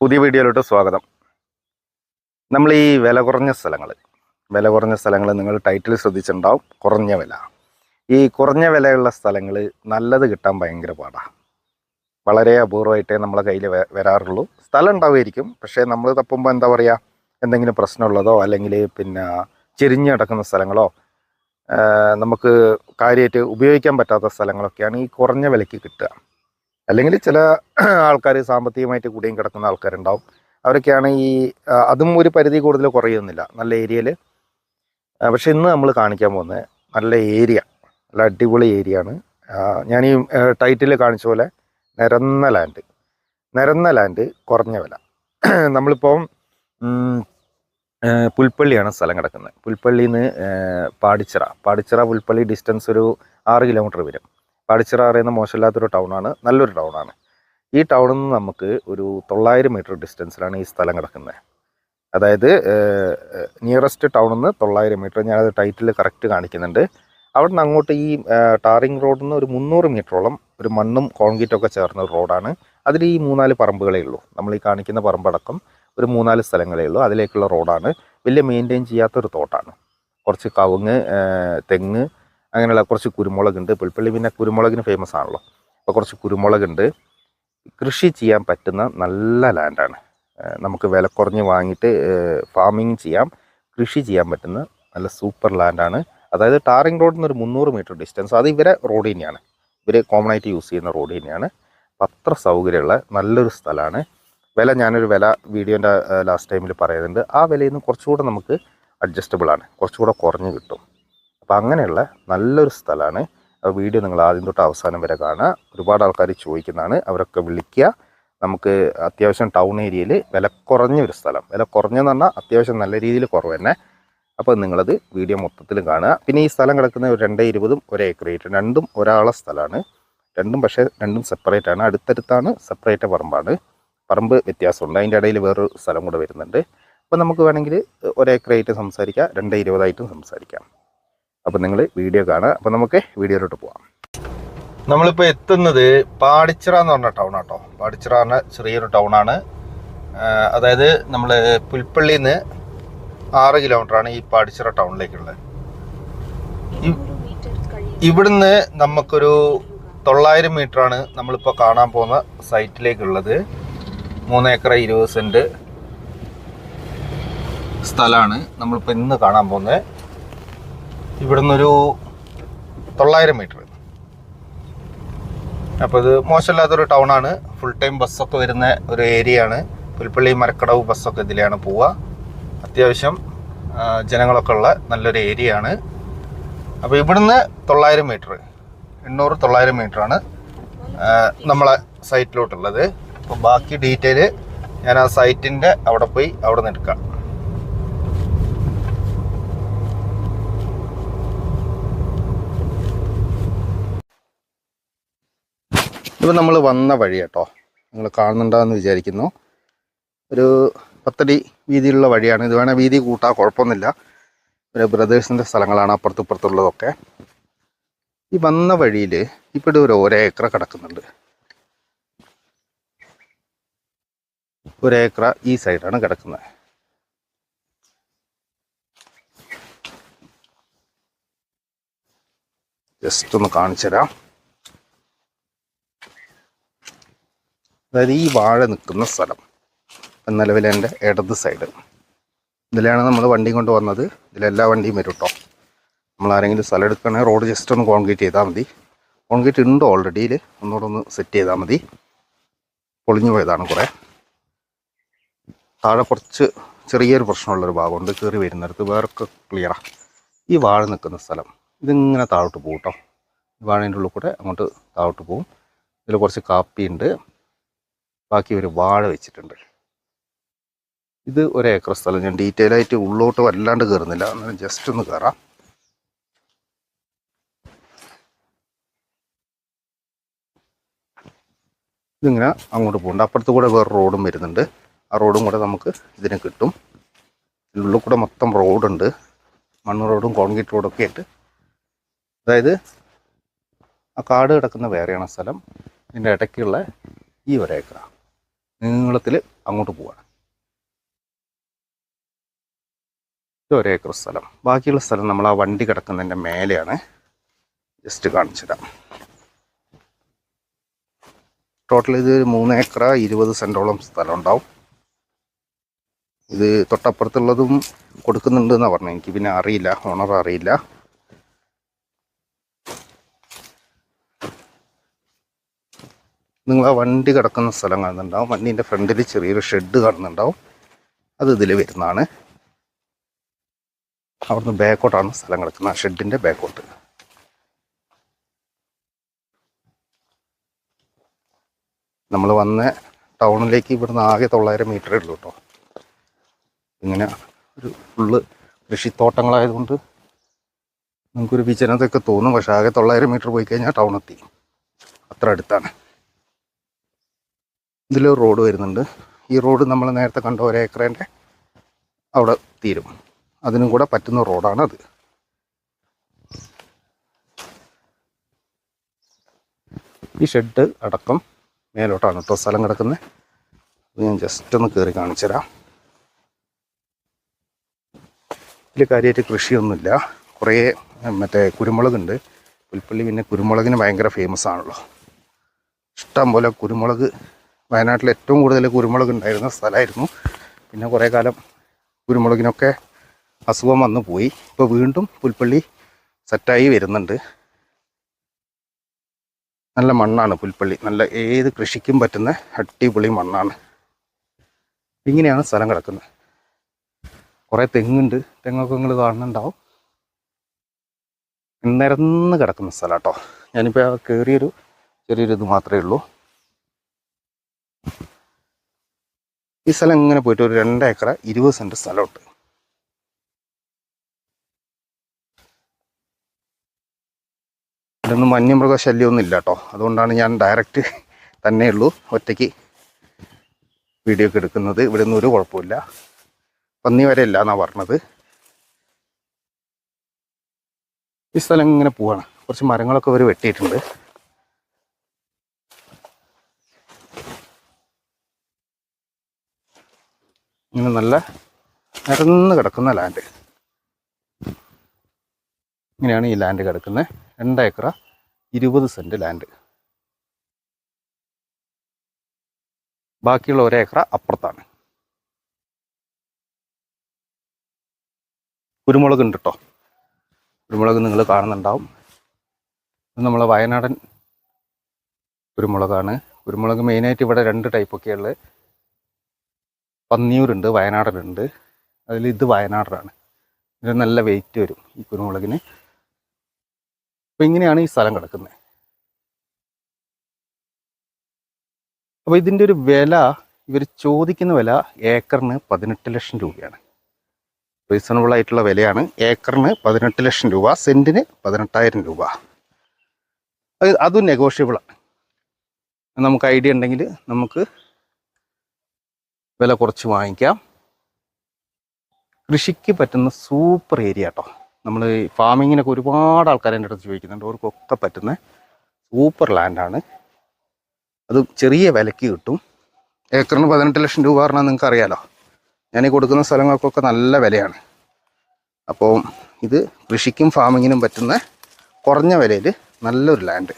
പുതിയ വീഡിയോയിലോട്ട് സ്വാഗതം. നമ്മൾ ഈ വില കുറഞ്ഞ സ്ഥലങ്ങൾ വില കുറഞ്ഞ സ്ഥലങ്ങൾ നിങ്ങൾ ടൈറ്റിൽ ശ്രദ്ധിച്ചിട്ടുണ്ടാവും കുറഞ്ഞ വില. ഈ കുറഞ്ഞ വിലയുള്ള സ്ഥലങ്ങൾ നല്ലത് കിട്ടാൻ ഭയങ്കര പാടാണ് വളരെ അപൂർവമായിട്ടേ നമ്മളെ കയ്യിൽ വരാറുള്ളൂ. സ്ഥലം ഉണ്ടാവുമായിരിക്കും പക്ഷേ നമ്മൾ തപ്പുമ്പോൾ എന്താ പറയുക എന്തെങ്കിലും പ്രശ്നമുള്ളതോ അല്ലെങ്കിൽ പിന്നെ ചെരിഞ്ഞ് കിടക്കുന്ന സ്ഥലങ്ങളോ നമുക്ക് കാര്യമായിട്ട് ഉപയോഗിക്കാൻ പറ്റാത്ത സ്ഥലങ്ങളൊക്കെയാണ് ഈ കുറഞ്ഞ വിലയ്ക്ക് കിട്ടുക. അല്ലെങ്കിൽ ചില ആൾക്കാർ സാമ്പത്തികമായിട്ട് കൂടിയും കിടക്കുന്ന ആൾക്കാരുണ്ടാവും. അവരൊക്കെയാണ് ഈ അതും ഒരു പരിധി കൂടുതൽ കുറയുന്നില്ല. നല്ല ഏരിയയിൽ പക്ഷെ ഇന്ന് നമ്മൾ കാണിക്കാൻ പോകുന്നത് നല്ല ഏരിയ. നല്ല അടിപൊളി ഏരിയ ആണ് ഞാൻ ഈ ടൈറ്റിൽ കാണിച്ച പോലെ നിരന്ന ലാൻഡ്. നിരന്ന ലാൻഡ് കുറഞ്ഞ വില. നമ്മളിപ്പം പുൽപ്പള്ളിയാണ് സ്ഥലം കിടക്കുന്നത്. പുൽപ്പള്ളിയിൽ നിന്ന് പാടിച്ചിറ. പാടിച്ചിറ പുൽപ്പള്ളി ഡിസ്റ്റൻസ് ഒരു ആറ് കിലോമീറ്റർ വരും. പാടിച്ചിറ പറയുന്ന മോശമില്ലാത്തൊരു ടൗണാണ് നല്ലൊരു ടൗണാണ്. ഈ ടൗണിൽ നിന്ന് നമുക്ക് ഒരു തൊള്ളായിരം മീറ്റർ ഡിസ്റ്റൻസിലാണ് ഈ സ്ഥലം കിടക്കുന്നത്. അതായത് നിയറസ്റ്റ് ടൗണിൽ നിന്ന് തൊള്ളായിരം മീറ്റർ ഞാനത് ടൈറ്റിൽ കറക്റ്റ് കാണിക്കുന്നുണ്ട്. അവിടെ നിന്ന് അങ്ങോട്ട് ഈ ടാറിങ് റോഡിൽ നിന്ന് ഒരു മുന്നൂറ് മീറ്ററോളം ഒരു മണ്ണും കോൺക്രീറ്റും ഒക്കെ ചേർന്ന ഒരു റോഡാണ്. അതിൽ ഈ മൂന്നാൽ പറമ്പുകളേ ഉള്ളൂ. നമ്മൾ ഈ കാണിക്കുന്ന പറമ്പടക്കം ഒരു മൂന്നാൽ സ്ഥലങ്ങളേ ഉള്ളൂ. അതിലേക്കുള്ള റോഡാണ്. വലിയ മെയിന്റെയിൻ ചെയ്യാത്തൊരു തോട്ടാണ്. കുറച്ച് കവുങ്ങ് തെങ്ങ് അങ്ങനെയുള്ള കുറച്ച് കുരുമുളകുണ്ട്. പുൽപ്പള്ളി പിന്നെ കുരുമുളകിന് ഫേമസ് ആണല്ലോ. അപ്പോൾ കുറച്ച് കുരുമുളകുണ്ട്. കൃഷി ചെയ്യാൻ പറ്റുന്ന നല്ല ലാൻഡാണ് നമുക്ക് വില കുറഞ്ഞ് വാങ്ങിയിട്ട് ഫാമിങ് ചെയ്യാം. കൃഷി ചെയ്യാൻ പറ്റുന്ന നല്ല സൂപ്പർ ലാൻഡാണ് അതായത് ടാറിംഗ് റോഡിൽ നിന്ന് ഒരു മുന്നൂറ് മീറ്റർ ഡിസ്റ്റൻസ് അത് ഇവരെ റോഡ് തന്നെയാണ്. ഇവർ കോമൺ ആയിട്ട് യൂസ് ചെയ്യുന്ന റോഡ് തന്നെയാണ്. അത്ര സൗകര്യമുള്ള നല്ലൊരു സ്ഥലമാണ്. വില ഞാനൊരു വില വീഡിയോന്റെ ലാസ്റ്റ് ടൈമിൽ പറയുന്നുണ്ട്. ആ വിലയിൽ നിന്ന് കുറച്ചുകൂടെ നമുക്ക് അഡ്ജസ്റ്റബിൾ ആണ്. കുറച്ചുകൂടെ കുറഞ്ഞ് കിട്ടും. അപ്പോൾ അങ്ങനെയുള്ള നല്ലൊരു സ്ഥലമാണ് വീഡിയോ നിങ്ങൾ ആദ്യം തൊട്ട് അവസാനം വരെ കാണുക. ഒരുപാട് ആൾക്കാർ ചോദിക്കുന്നതാണ്. അവരൊക്കെ വിളിക്കുക. നമുക്ക് അത്യാവശ്യം ടൗൺ ഏരിയയിൽ വില കുറഞ്ഞ ഒരു സ്ഥലം. വില കുറഞ്ഞെന്ന് പറഞ്ഞാൽ അത്യാവശ്യം നല്ല രീതിയിൽ കുറവ് തന്നെ അപ്പോൾ നിങ്ങളത് വീഡിയോ മൊത്തത്തിൽ കാണുക. പിന്നെ ഈ സ്ഥലം കിടക്കുന്ന ഒരു രണ്ടേ ഇരുപതും ഒരേ ഏക്കറേറ്റ് രണ്ടും ഒരാളെ സ്ഥലമാണ് രണ്ടും പക്ഷേ രണ്ടും സെപ്പറേറ്റ് ആണ്. അടുത്തടുത്താണ് സെപ്പറേറ്റ് പറമ്പാണ്. പറമ്പ് വ്യത്യാസമുണ്ട്. അതിന്റെ ഇടയിൽ വേറൊരു സ്ഥലം കൂടെ വരുന്നുണ്ട്. അപ്പോൾ നമുക്ക് വേണമെങ്കിൽ ഒരേക്കറായിട്ട് സംസാരിക്കാം. രണ്ടേ ഇരുപതായിട്ടും സംസാരിക്കാം. അപ്പോൾ നിങ്ങൾ വീഡിയോ കാണുക. അപ്പം നമുക്ക് വീഡിയോയിലോട്ട് പോവാം. നമ്മളിപ്പോൾ എത്തുന്നത് പാടിച്ചിറ എന്ന് പറഞ്ഞ ടൗൺ ആട്ടോ. പാടിച്ചിറ പറഞ്ഞ ചെറിയൊരു ടൗണാണ് അതായത് നമ്മൾ പുൽപ്പള്ളിയിൽ നിന്ന് ആറ് കിലോമീറ്ററാണ് ഈ പാടിച്ചിറ ടൗണിലേക്കുള്ളത് ഇവിടുന്ന് നമുക്കൊരു തൊള്ളായിരം മീറ്ററാണ് നമ്മളിപ്പോൾ കാണാൻ പോകുന്ന സൈറ്റിലേക്കുള്ളത് മൂന്ന് ഏക്കർ ഇരുപത് സെന്റ് സ്ഥലമാണ് നമ്മളിപ്പോൾ ഇന്ന് കാണാൻ പോകുന്നത്. ഇവിടുന്ന് ഒരു തൊള്ളായിരം മീറ്റർ. അപ്പോൾ ഇത് മോശമില്ലാത്തൊരു ടൗണാണ്. ഫുൾ ടൈം ബസ്സൊക്കെ വരുന്ന ഒരു ഏരിയ ആണ്. പുൽപ്പള്ളി മരക്കടവ് ബസ്സൊക്കെ ഇതിലാണ് പോവുക. അത്യാവശ്യം ജനങ്ങളൊക്കെ ഉള്ള നല്ലൊരു ഏരിയ ആണ്. അപ്പോൾ ഇവിടുന്ന് തൊള്ളായിരം മീറ്റർ. എണ്ണൂറ് തൊള്ളായിരം മീറ്ററാണ് നമ്മളെ സൈറ്റിലോട്ടുള്ളത് അപ്പോൾ ബാക്കി ഡീറ്റെയിൽ ഞാൻ ആ സൈറ്റിന്റെ അവിടെ പോയി അവിടെ നിന്ന് എടുക്കാം. ഇപ്പം നമ്മൾ വന്ന വഴി കേട്ടോ. നിങ്ങൾ കാണുന്നുണ്ടാന്ന് വിചാരിക്കുന്നു. ഒരു പത്തടി വീതിയിലുള്ള വഴിയാണ്. ഇത് വേണേൽ വീതി കൂട്ടാ കുഴപ്പമൊന്നുമില്ല ഒരു ബ്രദേഴ്സിന്റെ സ്ഥലങ്ങളാണ് അപ്പുറത്തും ഇപ്പുറത്തുള്ളതൊക്കെ. ഈ വന്ന വഴിയിൽ ഇവിടെ ഒരു ഒരേക്കറ കിടക്കുന്നുണ്ട്. ഒരേക്കറ ഈ സൈഡാണ് കിടക്കുന്നത്. ജസ്റ്റ് ഒന്ന് കാണിച്ചു തരാം അതായത് ഈ വാഴ നിൽക്കുന്ന സ്ഥലം നിലവിൽ എന്റെ ഇടത് സൈഡ് ഇതിലാണ് നമ്മൾ വണ്ടി കൊണ്ട് വന്നത്. ഇതിലെല്ലാ വണ്ടിയും വരും കേട്ടോ നമ്മൾ ആരെങ്കിലും സ്ഥലം എടുക്കുകയാണെങ്കിൽ റോഡ് ജസ്റ്റ് ഒന്ന് കോൺക്രീറ്റ് ചെയ്താൽ മതി. കോൺക്രീറ്റ് ഉണ്ട് ഓൾറെഡിയിൽ ഒന്നുകൂടെ ഒന്ന് സെറ്റ് ചെയ്താൽ മതി. പൊളിഞ്ഞു പോയതാണ് കുറേ. താഴെ കുറച്ച് ചെറിയൊരു പ്രശ്നമുള്ളൊരു ഭാഗമുണ്ട്. കയറി വരുന്നിടത്ത് വേറൊക്കെ ക്ലിയറാണ് ഈ വാഴ നിൽക്കുന്ന സ്ഥലം. ഇതിങ്ങനെ താഴോട്ട് പോകും കേട്ടോ വാഴേന്റെ ഉള്ളിൽ കൂടെ അങ്ങോട്ട് താഴോട്ട് പോകും ഇതിൽ കുറച്ച് കാപ്പിയുണ്ട്. ബാക്കി ഒരു വാഴ വെച്ചിട്ടുണ്ട്. ഇത് ഒരു ഏക്കർ സ്ഥലം. ഞാൻ ഡീറ്റെയിൽ ആയിട്ട് ഉള്ളോട്ട് വല്ലാണ്ട് കയറുന്നില്ല അന്നേരം ജസ്റ്റ് ഒന്ന് കയറാം ഇതിങ്ങനെ അങ്ങോട്ട് പോകുന്നുണ്ട് അപ്പുറത്ത് കൂടെ വേറെ റോഡും വരുന്നുണ്ട്. ആ റോഡും കൂടെ നമുക്ക് ഇതിന് കിട്ടും. ഇതിനുള്ളിൽ കൂടെ മൊത്തം റോഡുണ്ട്. മണ്ണ് റോഡും കോൺക്രീറ്റ് റോഡും ഒക്കെ ആയിട്ട്. അതായത് ആ കാട് കിടക്കുന്ന വേറെയാണ് സ്ഥലം. ഇതിന്റെ ഇടയ്ക്കുള്ള ഈ ഒരേക്കറ നീളത്തിൽ അങ്ങോട്ട് പോവാണ്. ഇത് ഒരു ഏക്കർ സ്ഥലം. ബാക്കിയുള്ള സ്ഥലം നമ്മൾ ആ വണ്ടി കിടക്കുന്നതിന്റെ മേലെയാണ്. ജസ്റ്റ് കാണിച്ചിടാം ടോട്ടൽ ഇത് മൂന്ന് ഏക്കർ ഇരുപത് സെന്റോളം സ്ഥലം ഉണ്ടാവും ഇത് തൊട്ടപ്പുറത്തുള്ളതും കൊടുക്കുന്നുണ്ട് എന്നാണ് പറഞ്ഞത് എനിക്ക്. പിന്നെ അറിയില്ല ഓണർ അറിയില്ല. നിങ്ങൾ ആ വണ്ടി കിടക്കുന്ന സ്ഥലം കാണുന്നുണ്ടാവും. വണ്ടീന്റെ ഫ്രണ്ടിൽ ചെറിയൊരു ഷെഡ് കാണുന്നുണ്ടാവും. അത് ഇതിൽ വരുന്നതാണ്. അവിടുന്ന് ബാക്കോട്ടാണ് സ്ഥലം കിടക്കുന്നത്. ആ ഷെഡിന്റെ ബാക്കോട്ട്. നമ്മൾ വന്ന ടൗണിലേക്ക് ഇവിടുന്ന് ആകെ തൊള്ളായിരം മീറ്ററേ ഉള്ളൂ കേട്ടോ. ഇങ്ങനെ ഒരു ഫുള്ള് കൃഷിത്തോട്ടങ്ങളായതുകൊണ്ട് നമുക്കൊരു വിജനതൊക്കെ തോന്നും. പക്ഷേ ആകെ തൊള്ളായിരം മീറ്റർ പോയി കഴിഞ്ഞാൽ ടൗൺ എത്തി. അത്ര അടുത്താണ്. ഇതിലൊരു റോഡ് വരുന്നുണ്ട്. ഈ റോഡ് നമ്മൾ നേരത്തെ കണ്ട ഒരേക്കറേന്റെ അവിടെ തീരും. അതിനും കൂടെ പറ്റുന്ന റോഡാണ് അത്. ഈ ഷെഡ് അടക്കം മേലോട്ടാണ് കേട്ടോ സ്ഥലം കിടക്കുന്നത്. ഞാൻ ജസ്റ്റ് ഒന്ന് കയറി കാണിച്ചു തരാം. ഇതിൽ കാര്യമായിട്ട് കൃഷിയൊന്നുമില്ല. കുറേ മറ്റേ കുരുമുളകുണ്ട്. പുൽപ്പള്ളി പിന്നെ കുരുമുളകിന് ഭയങ്കര ഫേമസ് ആണല്ലോ. ഇഷ്ടം പോലെ കുരുമുളക് വയനാട്ടിൽ ഏറ്റവും കൂടുതൽ കുരുമുളക് ഉണ്ടായിരുന്ന സ്ഥലമായിരുന്നു. പിന്നെ കുറേ കാലം കുരുമുളകിനൊക്കെ അസുഖം വന്നു പോയി. ഇപ്പോൾ വീണ്ടും പുൽപ്പള്ളി സെറ്റായി വരുന്നുണ്ട്. നല്ല മണ്ണാണ് പുൽപ്പള്ളി. നല്ല ഏത് കൃഷിക്കും പറ്റുന്ന അടിപൊളി മണ്ണാണ്. ഇങ്ങനെയാണ് സ്ഥലം കിടക്കുന്നത്. കുറേ തെങ്ങുണ്ട്. തെങ്ങൊക്കെ നിങ്ങൾ കാണുന്നുണ്ടാവും. നിരന്ന് കിടക്കുന്ന സ്ഥലം കേട്ടോ. ഞാനിപ്പോൾ കയറിയൊരു ചെറിയൊരു ഇത് മാത്രമേ ഉള്ളൂ. ഈ സ്ഥലം ഇങ്ങനെ പോയിട്ട് ഒരു രണ്ട് ഏക്കർ ഇരുപത് സെന്റ് സ്ഥലമുണ്ട്. ഇതൊന്നും വന്യമൃഗ ശല്യമൊന്നും ഇല്ല കേട്ടോ അതുകൊണ്ടാണ് ഞാൻ ഡയറക്റ്റ് തന്നെ ഉള്ളൂ. ഒറ്റയ്ക്ക് വീഡിയോ ഒക്കെ എടുക്കുന്നത്. ഇവിടെ ഒന്നും ഒരു കുഴപ്പമില്ല. പന്നി വരെ ഇല്ല എന്നാണ് പറഞ്ഞത്. ഈ സ്ഥലം ഇങ്ങനെ പോവാണ്. കുറച്ച് മരങ്ങളൊക്കെ അവർ വെട്ടിയിട്ടുണ്ട്. ഇങ്ങനെ നല്ല നിരന്ന് കിടക്കുന്ന ലാൻഡ് ഇങ്ങനെയാണ് ഈ ലാൻഡ് കിടക്കുന്നത്. രണ്ട് ഏക്കറ ഇരുപത് സെന്റ് ലാൻഡ് ബാക്കിയുള്ള ഒരേക്കറ അപ്പുറത്താണ്. കുരുമുളക് ഉണ്ട് കേട്ടോ കുരുമുളക് നിങ്ങൾ കാണുന്നുണ്ടാവും. ഇത് നമ്മളെ വയനാടൻ കുരുമുളകാണ്. കുരുമുളക് മെയിനായിട്ട് ഇവിടെ രണ്ട് ടൈപ്പൊക്കെ ഉള്ളത്. പന്നിയൂരുണ്ട് വയനാടനുണ്ട് അതിൽ ഇത് വയനാടനാണ് ഇതിന് നല്ല വെയിറ്റ് വരും ഈ കുരുമുളകിന്. അപ്പോൾ ഇങ്ങനെയാണ് ഈ സ്ഥലം കിടക്കുന്നത് അപ്പോൾ ഇതിന്റെ ഒരു വില ഇവർ ചോദിക്കുന്ന വില ഏക്കറിന് പതിനെട്ട് ലക്ഷം രൂപയാണ്. റീസണബിൾ ആയിട്ടുള്ള വിലയാണ്. ഏക്കറിന് പതിനെട്ട് ലക്ഷം രൂപ സെന്റിന് പതിനെട്ടായിരം രൂപ. അത് അതും നെഗോഷ്യബിളാണ് നമുക്ക് ഐഡിയ ഉണ്ടെങ്കിൽ നമുക്ക് വില കുറച്ച് വാങ്ങിക്കാം. കൃഷിക്ക് പറ്റുന്ന സൂപ്പർ ഏരിയ കേട്ടോ നമ്മൾ ഫാമിങ്ങിനൊക്കെ ഒരുപാട് ആൾക്കാർ എന്റെ അടുത്ത് ചോദിക്കുന്നുണ്ട് അവർക്കൊക്കെ പറ്റുന്ന സൂപ്പർ ലാൻഡാണ് അത് ചെറിയ വിലയ്ക്ക് കിട്ടും. ഏക്കറിന് പതിനെട്ട് ലക്ഷം രൂപ പറഞ്ഞാൽ നിങ്ങൾക്ക് അറിയാലോ. ഞാൻ ഈ കൊടുക്കുന്ന സ്ഥലങ്ങൾക്കൊക്കെ നല്ല വിലയാണ്. അപ്പോൾ ഇത് കൃഷിക്കും ഫാമിങ്ങിനും പറ്റുന്ന കുറഞ്ഞ വിലയിൽ നല്ലൊരു ലാൻഡ്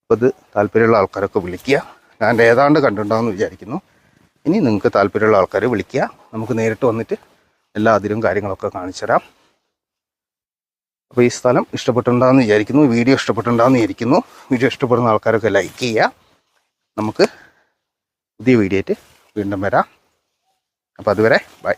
അപ്പോൾ ഇത് താല്പര്യമുള്ള ആൾക്കാരൊക്കെ വിളിക്കുക. ലാൻഡ് ഏതാണ്ട് കണ്ടിട്ടുണ്ടാകുമെന്ന് വിചാരിക്കുന്നു. ഇനി നിങ്ങൾക്ക് താല്പര്യമുള്ള ആൾക്കാരെ വിളിക്കുക. നമുക്ക് നേരിട്ട് വന്നിട്ട് എല്ലാ അതിരും കാര്യങ്ങളൊക്കെ കാണിച്ചു തരാം അപ്പോൾ ഈ സ്ഥലം ഇഷ്ടപ്പെട്ടുണ്ടാകുന്ന വിചാരിക്കുന്നു. വീഡിയോ ഇഷ്ടപ്പെട്ടുണ്ടാകുന്ന വിചാരിക്കുന്നു. വീഡിയോ ഇഷ്ടപ്പെടുന്ന ആൾക്കാരൊക്കെ ലൈക്ക് ചെയ്യുക. നമുക്ക് പുതിയ വീഡിയോ ആയിട്ട് വീണ്ടും വരാം. അപ്പോൾ അതുവരെ ബൈ